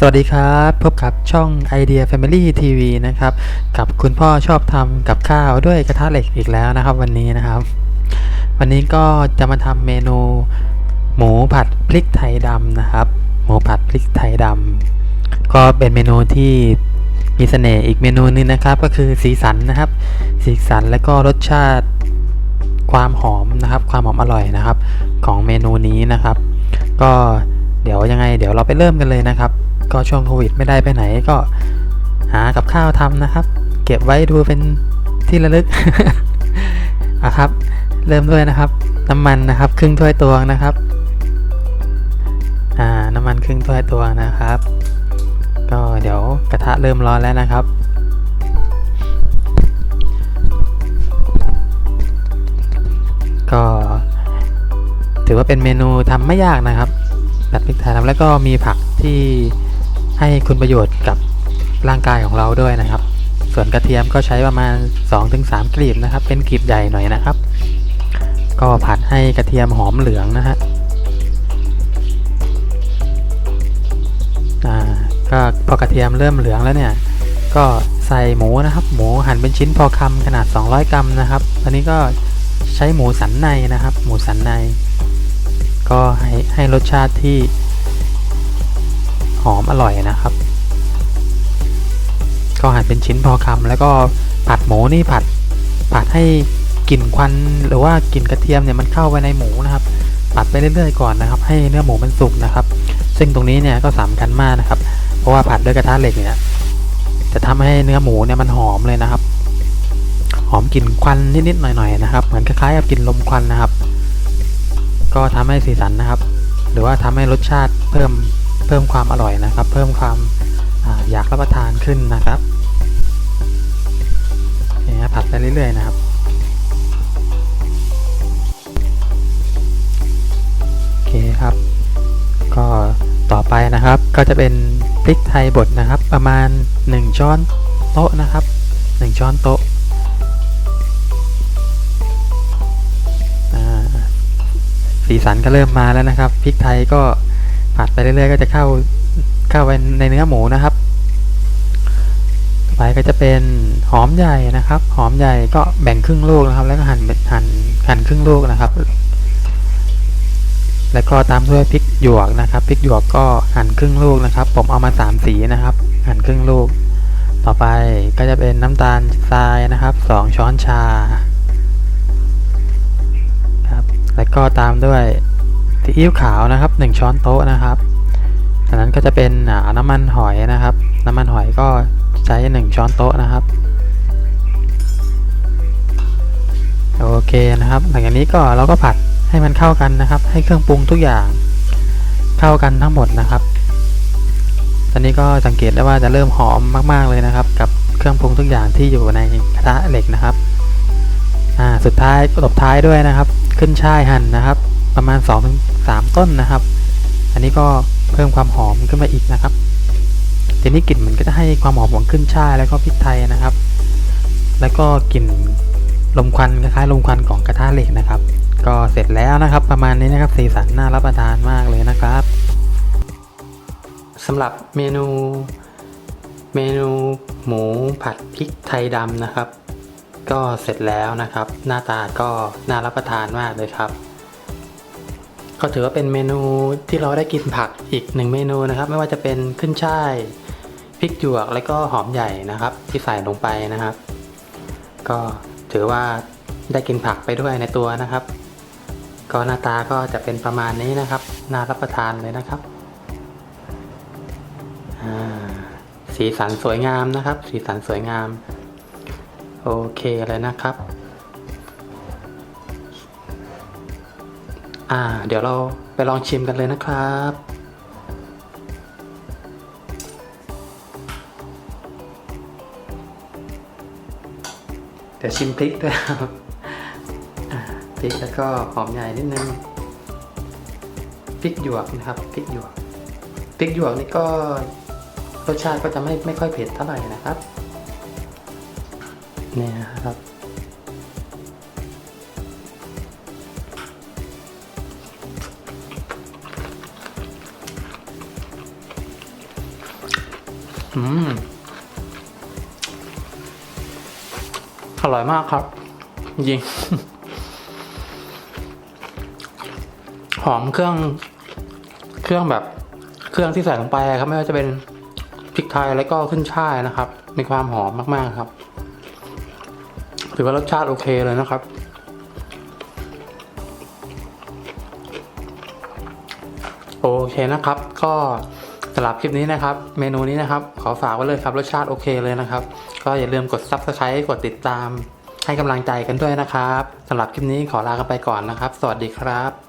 สวัสดีครับ พบกับช่อง Idea Family TV นะครับ กับคุณพ่อชอบทำกับข้าวด้วยกระทะเหล็กอีกแล้วนะครับ วันนี้นะครับ วันนี้ก็จะมาทำเมนู หมูผัดพริกไทยดำนะครับ หมูผัดพริกไทยดำก็เป็นเมนูที่มีเสน่ห์อีกเมนูหนึงนะครับ ก็คือสีสันนะครับ สีสันและก็รสชาติความหอมนะครับ ความหอมอร่อยนะครับ ของเมนูนี้นะครับ ก็เดี๋ยวยังไง เดี๋ยวเราไปเริ่มกันเลยนะครับ ก็ช่วงโควิดไม่ได้ไปไหนก็หากับข้าวทำนะครับ เก็บไว้ดูเป็นที่ระลึกอะครับ เริ่มด้วยนะครับ น้ำมันนะครับ ครึ่งถ้วยตวงนะครับอ่าน้ำมันครึ่งถ้วยตวงนะครับ ก็เดี๋ยวกระทะเริ่มร้อนแล้วนะครับก็ถือว่าเป็นเมนูทำไม่ยากนะครับ แบบพริกไทยทำแล้วก็มีผักที่ ให้คุณประโยชน์กับร่างกายของเราด้วยนะครับ ส่วนกระเทียมก็ใช้ประมาณ 2-3กลีบนะครับ เป็นกลีบใหญ่หน่อยนะครับ ก็ผัดให้กระเทียมหอมเหลืองนะฮะอ่าก็พอกระเทียมเริ่มเหลืองแล้วเนี่ย ก็ใส่หมูนะครับ หมูหั่นเป็นชิ้นพอคำขนาด 200 กรัมนะครับ อันนี้ก็ใช้หมูสันในนะครับ หมูสันใน ก็ให้ให้รสชาติที่ อมอร่อยนะครับ ก็หั่นเป็นชิ้นพอคำแล้วก็ผัดหมูนี่ผัดผัดให้กลิ่นควันหรือว่ากลิ่นกระเทียมเนี่ยมันเข้าไปในหมูนะครับผัดไปเรื่อยๆก่อนนะครับ ให้เนื้อหมูมันสุกนะครับ ซึ่งตรงนี้เนี่ยก็สำคัญมากนะครับ เพราะว่าผัดด้วยกระทะเหล็กเนี่ยจะทำให้เนื้อหมูเนี่ยมันหอมเลยนะครับ หอมกลิ่นควันนิดๆหน่อยๆนะครับ เหมือนคล้ายๆกับกลิ่นลมควันนะครับ ก็ทำให้สีสันนะครับ หรือว่าทำให้รสชาติเพิ่ม เพิ่มความอร่อยนะครับ เพิ่มความอยากรับประทานขึ้นนะครับอย่างเงี้ยผัดไปเรื่อยๆนะครับโอเคครับ ก็ต่อไปนะครับก็จะเป็นพริกไทยบดนะครับ ประมาณ 1 ช้อนโต๊ะนะครับ 1 ช้อนโต๊ะสีสันก็เริ่มมาแล้วนะครับพริกไทยก็ ผัดไปเรื่อยๆก็จะเข้าเข้าไปในเนื้อหมูนะครับไปก็จะเป็นหอมใหญ่นะครับ หอมใหญ่ก็แบ่งครึ่งลูกนะครับ แล้วก็หั่นเป็นหั่นหั่นครึ่งลูกนะครับ แล้วก็ตามด้วยพริกหยวกนะครับพริกหยวกก็หั่นครึ่งลูกนะครับ ผมเอามาสามสีนะครับ หั่นครึ่งลูก ต่อไปก็จะเป็นน้ำตาลทรายนะครับสองช้อนชาครับแล้วก็ตามด้วย ซีอิ๊วขาวนะครับ 1 ช้อนโต๊ะนะครับจากนั้นก็จะเป็นน้ำมันหอยนะครับ น้ำมันหอยก็ใช้ 1 ช้อนโต๊ะนะครับโอเคนะครับ หลังจากนี้ก็เราก็ผัดให้มันเข้ากันนะครับ ให้เครื่องปรุงทุกอย่างเข้ากันทั้งหมดนะครับ ตอนนี้ก็สังเกตได้ว่าจะเริ่มหอมมาก ๆเลยนะครับ กับเครื่องปรุงทุกอย่างที่อยู่ในกระทะเหล็กนะครับอ่าสุดท้ายตบท้ายด้วยนะครับ ขึ้นช่ายหั่นนะครับ ประมาณ2-3ถึงต้นนะครับ อันนี้ก็เพิ่มความหอมขึ้นมาอีกนะครับทีนี้กลิ่นมันก็จะให้ความหอมของขึ้นช่ายแล้วก็พริกไทยนะครับ แล้วก็กลิ่นลมควันคล้ายๆลมควันของกระทะเหล็กนะครับ ก็เสร็จแล้วนะครับ ประมาณนี้นะครับสีสันน่ารับประทานมากเลยนะครับสำหรับเมนู เมนูหมูผัดพริกไทยดำนะครับ ก็เสร็จแล้วนะครับ หน้าตาก็น่ารับประทานมากเลยครับ ก็ถือว่าเป็นเมนูที่เราได้กินผักอีกหนึ่งเมนูนะครับ ไม่ว่าจะเป็นขึ้นช่ายพริกหยวกและก็หอมใหญ่นะครับ ที่ใส่ลงไปนะครับ ก็ถือว่าได้กินผักไปด้วยในตัวนะครับ ก็หน้าตาก็จะเป็นประมาณนี้นะครับน่ารับประทานเลยนะครับอ่าสีสันสวยงามนะครับ สีสันสวยงาม โอเคเลยนะครับ อ่า เดี๋ยวเราไปลองชิมกันเลยนะครับ เดี๋ยวชิมพริกด้วยครับพริกแล้วก็หอมใหญ่นิดนึงพริกหยวกนะครับพริกหยวกพริกหยวกนี่ก็รสชาติก็จะไม่ไม่ค่อยเผ็ดเท่าไหร่นะครับ เนี่ยครับ อืมอร่อยมากครับ จริง หอมเครื่อง เครื่องแบบ เครื่องที่ใส่ลงไปครับ ไม่ว่าจะเป็นพริกไทยแล้วก็ขึ้นช่ายนะครับ มีความหอมมากๆครับ ถือว่ารสชาติโอเคเลยนะครับโอเคนะครับ ก็ สำหรับคลิปนี้นะครับ เมนูนี้นะครับ ขอฝากไว้เลยครับ รสชาติโอเคเลยนะครับ ก็อย่าลืมกด Subscribe กดติดตาม ให้กำลังใจกันด้วยนะครับสำหรับคลิปนี้ขอลากันไปก่อนนะครับ สวัสดีครับ